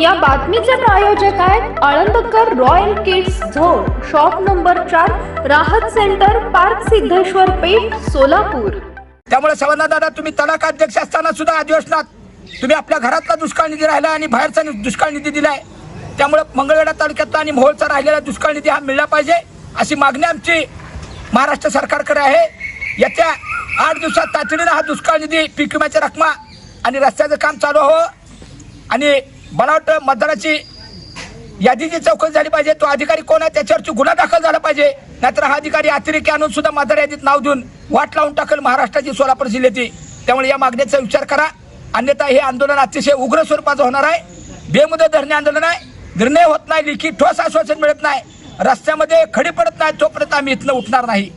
या बातमीचे प्रायोजक आहेत Alandkar royal kids zone shop number चार राहत सेंटर पार्क सिद्धेश्वर पेठ सोलापूर. त्यामुळे सवना दादा तुम्ही तडाखा अध्यक्ष असताना सुद्धा अधिवेशनात तुम्ही आपल्या घरातला दुष्काळ निधी राहिला आणि बाहेरचा दुष्काळ निधी दिलाय. त्यामुळे मंगळवेढा तालुक्यातला आणि मोहोळचा राहिलेला दुष्काळ निधी हा मिळला पाहिजे अशी मागणी आमची महाराष्ट्र सरकारकडे आहे. याच्या आठ दिवसात तातडीनं हा दुष्काळ निधी पीक विम्याच्या रकमा आणि रस्त्याचं काम चालू हो आणि मला वाटतं यादी यादीची चौकशी झाली पाहिजे. तो अधिकारी कोण आहे? त्याच्यावरची गुन्हा दाखल झाला पाहिजे. नाहीतर हा अधिकारी अतिरेकी आणून सुद्धा मतदार यादीत नाव देऊन वाट लावून टाकेल महाराष्ट्राची सोलापूर जिल्ह्याची. त्यामुळे या मागणीचा विचार करा. अन्यथा हे आंदोलन अतिशय उग्र स्वरूपाचं होणार आहे. बेमुदत धरणे आंदोलन आहे. निर्णय होत नाही. लिखित ठोस आश्वासन मिळत नाही. रस्त्यामध्ये खडी पडत नाही. तोपर्यंत आम्ही इथनं उठणार नाही.